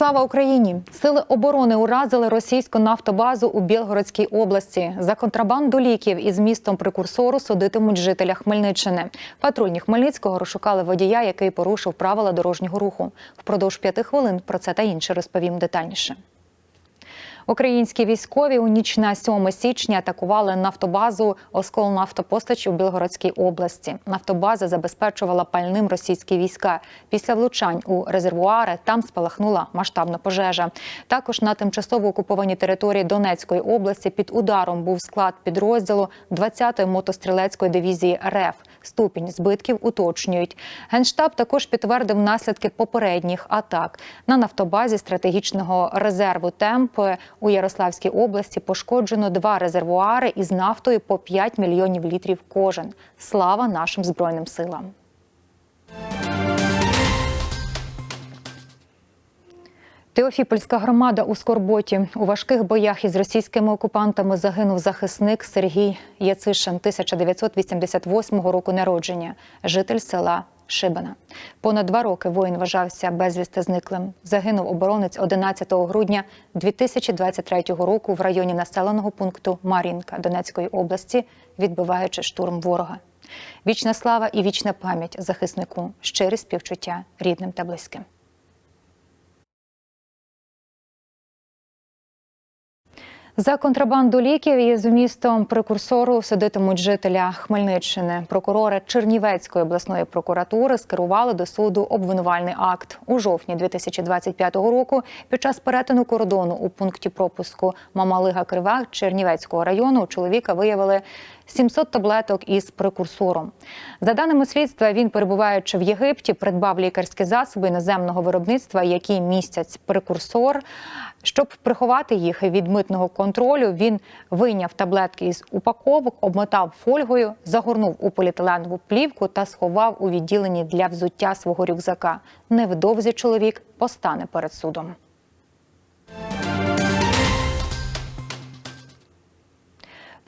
Слава Україні! Сили оборони уразили російську нафтобазу у Білгородській області. За контрабанду ліків із містом прекурсору судитимуть жителя Хмельниччини. Патрульні Хмельницького розшукали водія, який порушив правила дорожнього руху. Впродовж п'яти хвилин про це та інше розповім детальніше. Українські військові у ніч на 7 січня атакували нафтобазу Оскол нафтопостач у Білгородській області. Нафтобаза забезпечувала пальним російські війська. Після влучань у резервуари там спалахнула масштабна пожежа. Також на тимчасово окупованій території Донецької області під ударом був склад підрозділу 20-ї мотострілецької дивізії РФ. Ступінь збитків уточнюють. Генштаб також підтвердив наслідки попередніх атак на нафтобазі стратегічного резерву темп у Ярославській області пошкоджено два резервуари із нафтою по 5 мільйонів літрів кожен. Слава нашим збройним силам. Теофіпольська громада у Скорботі у важких боях із російськими окупантами загинув захисник Сергій Яцишин 1988 року народження, житель села Шибана. Понад два роки воїн вважався безвісти зниклим. Загинув оборонець 11 грудня 2023 року в районі населеного пункту Марінка Донецької області, відбиваючи штурм ворога. Вічна слава і вічна пам'ять захиснику, щирі співчуття рідним та близьким. За контрабанду ліків із містом прекурсору судитимуть жителя Хмельниччини. Прокурори Чернівецької обласної прокуратури скерували до суду обвинувальний акт у жовтні 2025 року. Під час перетину кордону у пункті пропуску Мамалига Крива Чернівецького району у чоловіка виявили 700 таблеток із прекурсором. За даними слідства, він, перебуваючи в Єгипті, придбав лікарські засоби іноземного виробництва, які містять прекурсор. Щоб приховати їх від митного контролю, він вийняв таблетки із упаковок, обмотав фольгою, загорнув у поліетиленову плівку та сховав у відділенні для взуття свого рюкзака. Невдовзі чоловік постане перед судом.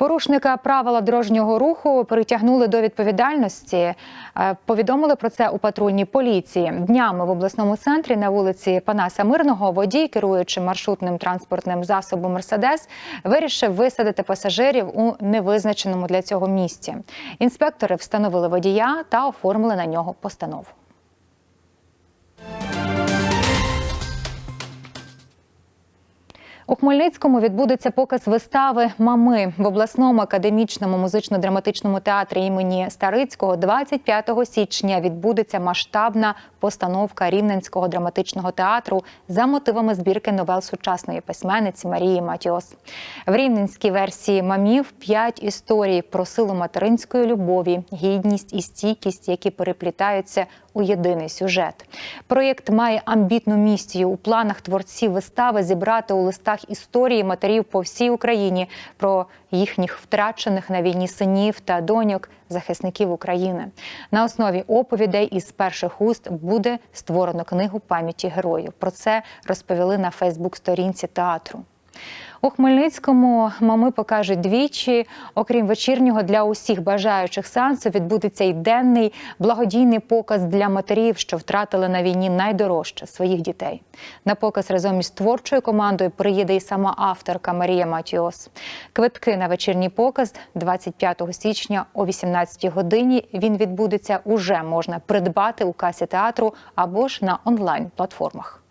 Порушника правила дорожнього руху притягнули до відповідальності. Е, Повідомили про це у патрульній поліції. Днями в обласному центрі на вулиці Панаса Мирного водій, керуючи маршрутним транспортним засобом Мерседес, вирішив висадити пасажирів у невизначеному для цього місці. Інспектори встановили водія та оформили на нього постанову. Хмельницькому відбудеться показ вистави Мами в обласному академічному музично-драматичному театрі імені Старицького. 25 січня відбудеться масштабна постановка Рівненського драматичного театру за мотивами збірки новел сучасної письменниці Марії Матіос. В рівненській версії мамів п'ять історій про силу материнської любові, гідність і стійкість, які переплітаються у єдиний сюжет. Проєкт має амбітну місію у планах творців вистави зібрати у листах історії матерів по всій Україні про їхніх втрачених на війні синів та доньок, захисників України. На основі оповідей із перших уст буде створено книгу пам'яті героїв. Про це розповіли на Фейсбук-сторінці театру. У Хмельницькому мами покажуть двічі. Окрім вечірнього, для усіх бажаючих сеансу відбудеться й денний благодійний показ для матерів, що втратили на війні найдорожче своїх дітей. На показ разом із творчою командою приїде і сама авторка Марія Матіос. Квитки на вечірній показ 25 січня о 18 годині. Він відбудеться уже можна придбати у касі театру або ж на онлайн платформах.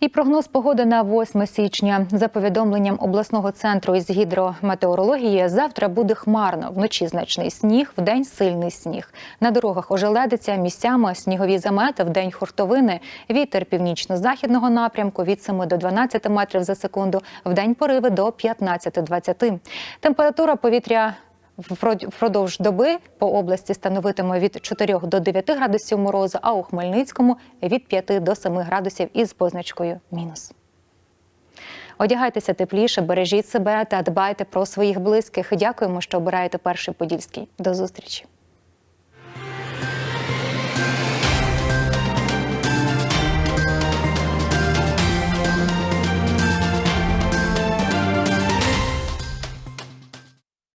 І прогноз погоди на 8 січня. За повідомленням обласного центру із гідрометеорології, завтра буде хмарно. Вночі значний сніг, вдень сильний сніг. На дорогах ожеледиться місцями снігові замети, вдень хуртовини. Вітер північно-західного напрямку від 7 до 12 метрів за секунду. Вдень пориви до 15-20. Температура повітря впродовж доби по області становитиме від 4 до 9 градусів морозу, а у Хмельницькому від 5 до 7 градусів із позначкою мінус. Одягайтеся тепліше, бережіть себе та дбайте про своїх близьких. Дякуємо, що обираєте перший подільський. До зустрічі.